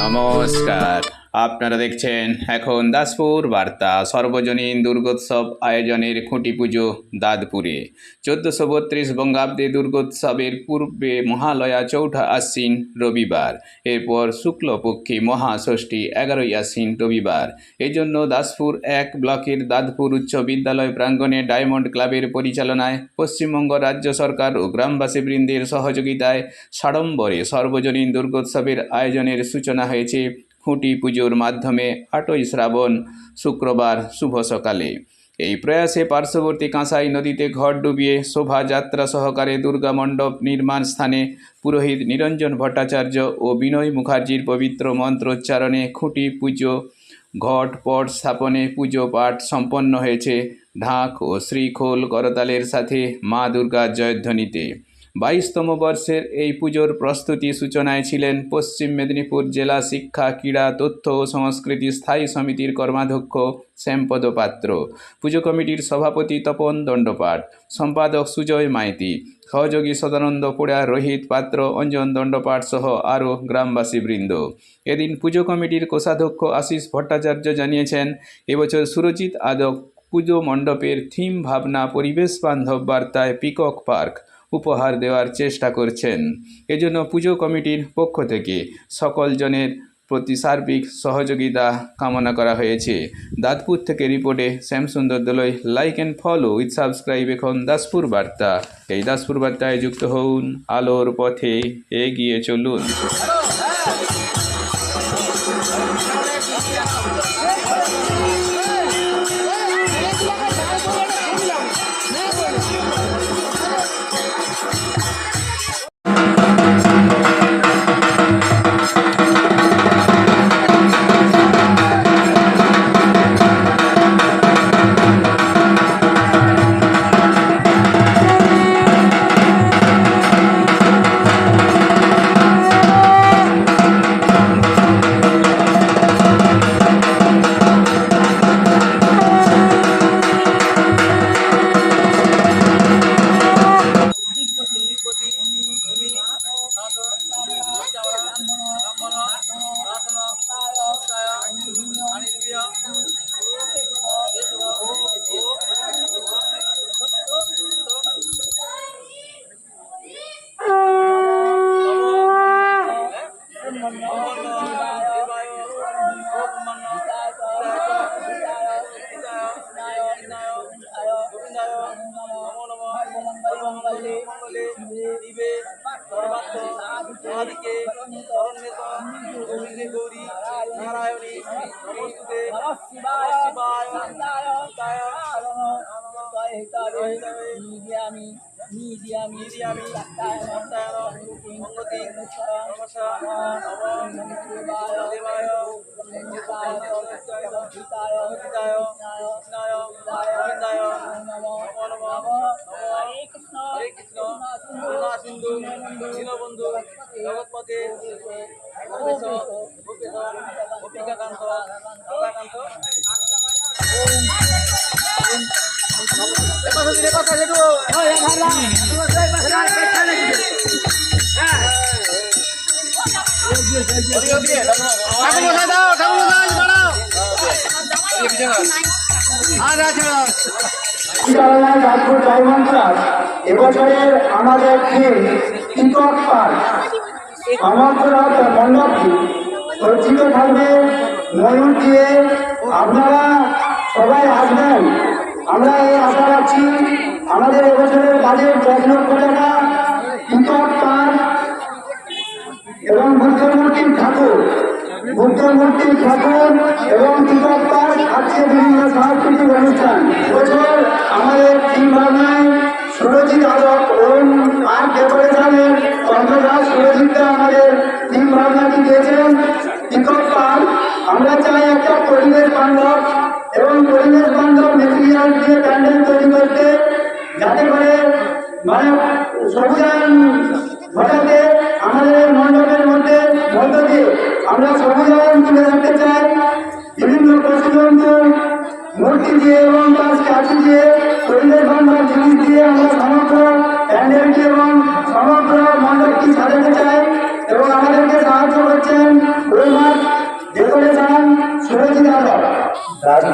নমস্কার আপনারা দেখছেন এখন দাসপুর বার্তা। সর্বজনীন দুর্গোৎসব আয়োজনের খুঁটি পুজো দাদপুরে চোদ্দোশো বত্রিশ বঙ্গাব্দে দুর্গোৎসবের পূর্বে মহালয়া চৌঠা আশ্বিন রবিবার। এরপর শুক্লপক্ষী মহাষষ্ঠী এগারোই আশ্বিন রবিবার। এজন্য জন্য দাসপুর এক ব্লকের দাদপুর উচ্চ বিদ্যালয় প্রাঙ্গণে ডায়মন্ড ক্লাবের পরিচালনায় পশ্চিমবঙ্গ রাজ্য সরকার ও গ্রামবাসীবৃন্দের সহযোগিতায় সাড়ম্বরে সর্বজনীন দুর্গোৎসবের আয়োজনের সূচনা হয়েছে খুঁটি পুজোর মাধ্যমে আটই শ্রাবণ, শুক্রবার শুভ সকালে। এই প্রয়াসে পার্শ্ববর্তী কাঁসাই নদীতে ঘর ডুবিয়ে শোভাযাত্রা সহকারে দুর্গা মণ্ডপ নির্মাণ স্থানে পুরোহিত নিরঞ্জন ভট্টাচার্য ও বিনয় মুখার্জির পবিত্র মন্ত্রোচ্চারণে খুঁটি পুজো, ঘট, পট স্থাপনে পুজো পাঠ সম্পন্ন হয়েছে ঢাক ও শ্রীখোল করতালের সাথে মা দুর্গার জয়ধ্বনিতে। বাইশতম বর্ষের এই পুজোর প্রস্তুতি সূচনায় ছিলেন পশ্চিম মেদিনীপুর জেলা শিক্ষা, ক্রীড়া, তথ্য ও সংস্কৃতি স্থায়ী সমিতির কর্মাধ্যক্ষ শ্যামপদ পাত্র, পুজো কমিটির সভাপতি তপন দণ্ডপাট সম্পাদক সুজয় মাইতি, সহযোগী সদানন্দ পোড়া, রোহিত পাত্র, অঞ্জন দণ্ডপাট সহ আরও গ্রামবাসীবৃন্দ। এদিন পুজো কমিটির কোষাধ্যক্ষ আশিস ভট্টাচার্য জানিয়েছেন, এবছর সুরজিৎ আদক পুজো মণ্ডপের থিম ভাবনা পরিবেশ বান্ধব বার্তায় পিকক পার্ক উপহার দেওয়ার চেষ্টা করছেন। এজন্য পুজো কমিটির পক্ষ থেকে সকল জনের প্রতি সার্বিক সহযোগিতা কামনা করা হয়েছে। দাঁতপুর থেকে রিপোর্টে Shyamsundar Doloi. Like and follow with subscribe এখন দাসপুর বার্তা। এই দাসপুর বার্তায় যুক্ত হন আলোর পথে এগিয়ে চলুন। নারায়ণী নমস্তুতে শিবায়। শিবায়। মিডিয়ামি মিডিয়ামি মিডিয়ামি সত্যায়ন মঙ্গতি নমস্কার নম দেবায় অমৃতায় কৃষ্ণায় গোবিন্দায় নমো নমঃ হরে কৃষ্ণ। হরে কৃষ্ণ। করুণা সিন্ধু দীনবন্ধু জগৎপতে গোপেশ গোপিকাকান্ত রাধাকান্ত বিদ্যালয় রাজপুর এবছরের আমাদের থিম পিকক পার্ক সমগ্র মণ্ডপটি সজ্জিত থাকবে, ময়ূর আপনারা সবাই আসবেন। আমরা এই আশা রাখছি আমাদের এবছরের বাজেট দশ লক্ষ টাকা পিকক পার্ক এবং মূর্তির ঠাকুর মূর্তির ঠাকুর এবং পিকক পার্ক আজকে বিভিন্ন সাংস্কৃতিক অনুষ্ঠান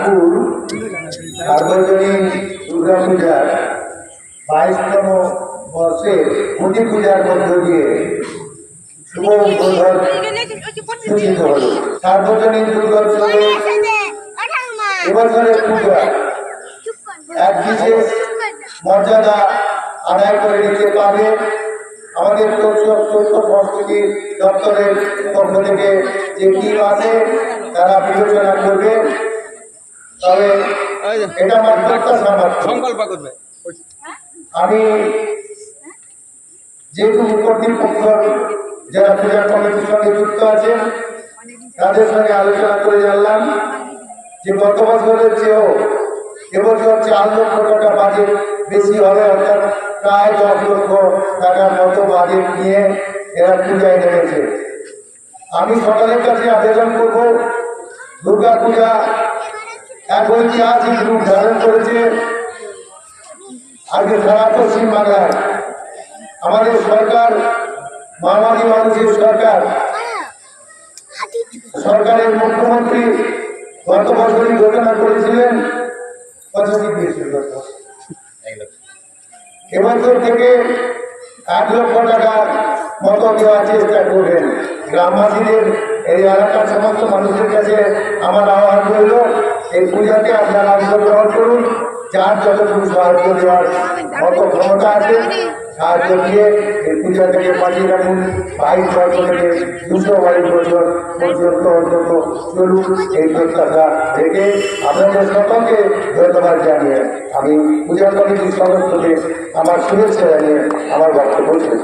রামপুর সার্বজনীন দুর্গা পূজার বাইশতম বর্ষে মুদি পূজার মধ্য দিয়ে সূচিত হল। সার্বজনীন পূজা। এক বিশেষ মর্যাদা আদায় করে নিতে পারে আমাদের তথ্য সংস্কৃতি দপ্তরের পক্ষ থেকে যে টিম আছে, তারা বিবেচনা করবে। তবে এটা আমার প্রত্যাশা সংকল্প করবে। আমি যেহেতু কর্তৃপক্ষ যারা পূজা কমিটির সঙ্গে যুক্ত আছেন তাদের সঙ্গে আলোচনা করে জানলাম যে গত বছরের চেয়েও এবছর চার লক্ষ টাকা বাজেট বেশি হবে অর্থাৎ প্রায় দশ লক্ষ টাকার মতো বাজেট নিয়ে এরা পূজায় নেমেছে আমি সকালের কাছে আবেদন করব দুর্গা পূজা এক ঐতিহাসিক রূপ ধারণ করেছে। আজকে সারা পশ্চিম বাংলায় আমাদের সরকার মামারি মানুষের সরকার, সরকারের মুখ্যমন্ত্রী গত বছরই ঘোষণা করেছিলেন। এবছর থেকে এক লক্ষ টাকার মতো দেওয়ার চেষ্টা করবেন। গ্রামবাসীদের এই এলাকার সমস্ত মানুষের কাছে আমার রইল এই পূজাতে আপনারা অংশগ্রহণ করুন যার যতটুকু সাহায্য দেওয়ার মতো ক্ষমতা আছে, সাহায্য দিয়ে এই পূজা থেকে পাঠিয়ে রাখুন বাইশ বছর থেকে দুশো বাইশ বছর পর্যন্ত অন্তত চলুন এই প্রত্যাশা থেকে আপনাদের সকলকে ধন্যবাদ জানিয়ে আমি পূজা কমিটির সদস্যদের আমার শুভেচ্ছা জানিয়ে আমার বক্তব্য শেষ।